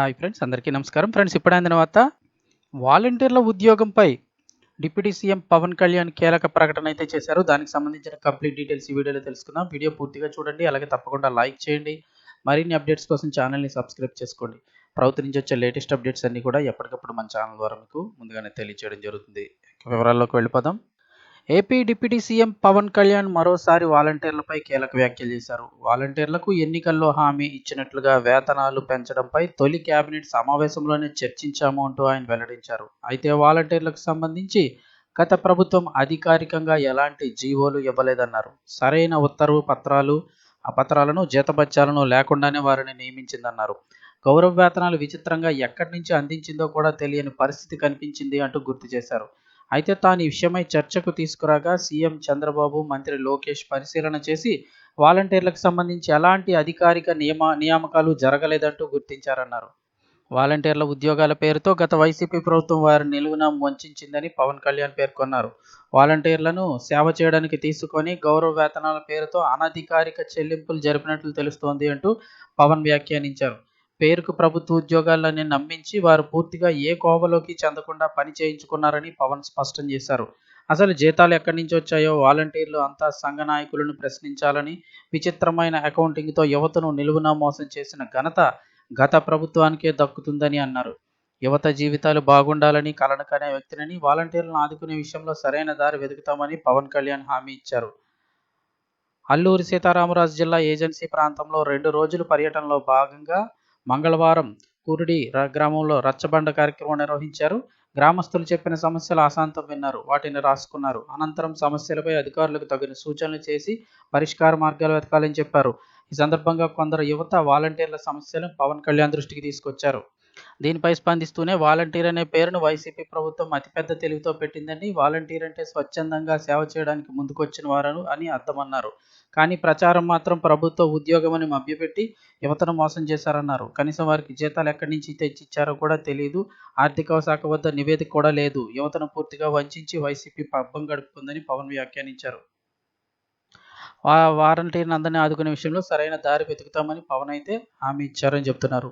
Hi friends అందరికీ నమస్కారం. Friends ఇప్పుడైన తర్వాత వాలంటీర్ల ఉద్యోగంపై డిప్యూటీ సీఎం పవన్ కళ్యాణ్ కీలక ప్రకటన అయితే చేశారు. దానికి సంబంధించిన కంప్లీట్ డీటెయిల్స్ ఈ వీడియోలో తెలుసుకుందాం. వీడియో పూర్తిగా చూడండి అలాగే తప్పకుండా లైక్ చేయండి. మరిన్ని అప్డేట్స్ కోసం ఛానల్ని సబ్స్క్రైబ్ చేసుకోండి. ప్రభుత్వం నుంచి వచ్చే లేటెస్ట్ అప్డేట్స్ అన్నీ కూడా ఎప్పటికప్పుడు మన ఛానల్ ద్వారా మీకు ముందుగానే తెలియజేయడం జరుగుతుంది. వివరాల్లోకి వెళ్ళిపోదాం. AP deputy CM Pawan Kalyan మరోసారి వాలంటీర్లపై కీలక వ్యాఖ్యలు చేశారు. వాలంటీర్లకు ఎన్నికల్లో హామీ ఇచ్చినట్లుగా వేతనాలు పెంచడంపై తొలి కేబినెట్ సమావేశంలోనే చర్చించాము అంటూ ఆయన వెల్లడించారు. అయితే వాలంటీర్లకు సంబంధించి గత ప్రభుత్వం అధికారికంగా ఎలాంటి జీవోలు ఇవ్వలేదన్నారు. సరైన ఉత్తర్వు పత్రాలు ఆ పత్రాలను జీతపత్యాలను లేకుండానే వారిని నియమించిందన్నారు. గౌరవ వేతనాలు విచిత్రంగా ఎక్కడి నుంచి అందించిందో కూడా తెలియని పరిస్థితి కనిపించింది అంటూ గుర్తు చేశారు. అయితే తాను ఈ విషయమై చర్చకు తీసుకురాగా సీఎం చంద్రబాబు మంత్రి లోకేష్ పరిశీలన చేసి వాలంటీర్లకు సంబంధించి ఎలాంటి అధికారిక నియమ నియామకాలు జరగలేదంటూ గుర్తించారన్నారు. వాలంటీర్ల ఉద్యోగాల పేరుతో గత వైసీపీ ప్రభుత్వం వారిని నిలువున వంచిందని పవన్ కళ్యాణ్ పేర్కొన్నారు. వాలంటీర్లను సేవ చేయడానికి తీసుకొని గౌరవ వేతనాల పేరుతో అనధికారిక చెల్లింపులు జరిపినట్లు తెలుస్తోంది అంటూ పవన్ వ్యాఖ్యానించారు. పేరుకు ప్రభుత్వ ఉద్యోగాలని నమ్మించి వారు పూర్తిగా ఏ కోవలోకి చెందకుండా పని చేయించుకున్నారని పవన్ స్పష్టం చేశారు. అసలు జీతాలు ఎక్కడి నుంచి వచ్చాయో వాలంటీర్లు అంతా సంఘ నాయకులను ప్రశ్నించాలని విచిత్రమైన అకౌంటింగ్తో యువతను నిలువున మోసం చేసిన ఘనత గత ప్రభుత్వానికే దక్కుతుందని అన్నారు. యువత జీవితాలు బాగుండాలని కలనకనే వ్యక్తిని వాలంటీర్లను ఆదుకునే విషయంలో సరైన దారి వెతుకుతామని పవన్ కళ్యాణ్ హామీ ఇచ్చారు. అల్లూరి సీతారామరాజు జిల్లా ఏజెన్సీ ప్రాంతంలో రెండు రోజుల పర్యటనలో భాగంగా మంగళవారం కురుడి గ్రామంలో రచ్చబండ కార్యక్రమం నిర్వహించారు. గ్రామస్తులు చెప్పిన సమస్యలు అశాంతం విన్నారు. వాటిని రాసుకున్నారు. అనంతరం సమస్యలపై అధికారులకు తగిన సూచనలు చేసి పరిష్కార మార్గాలు వెతకాలని చెప్పారు. ఈ సందర్భంగా కొందరు యువత వాలంటీర్ల సమస్యలను పవన్ కళ్యాణ్ దృష్టికి తీసుకొచ్చారు. దీనిపై స్పందిస్తూనే వాలంటీర్ అనే పేరును వైసీపీ ప్రభుత్వం అతిపెద్ద తెలివితో పెట్టిందని వాలంటీర్ అంటే స్వచ్ఛందంగా సేవ చేయడానికి ముందుకొచ్చిన వారు అని అర్థమన్నారు. కానీ ప్రచారం మాత్రం ప్రభుత్వ ఉద్యోగం అని మభ్యపెట్టి యువతను మోసం చేశారన్నారు. కనీసం వారికి జీతాలు ఎక్కడి నుంచి తెచ్చిచ్చారో కూడా తెలియదు ఆర్థిక శాఖ వద్ద నివేదిక కూడా లేదు. యువతను పూర్తిగా వంచి వైసీపీ పబ్బం గడుపుకుందని పవన్ వ్యాఖ్యానించారు. వారంటీర్ని అందరినీ ఆదుకునే విషయంలో సరైన దారి వెతుకుతామని పవన్ అయితే హామీ ఇచ్చారని చెప్తున్నారు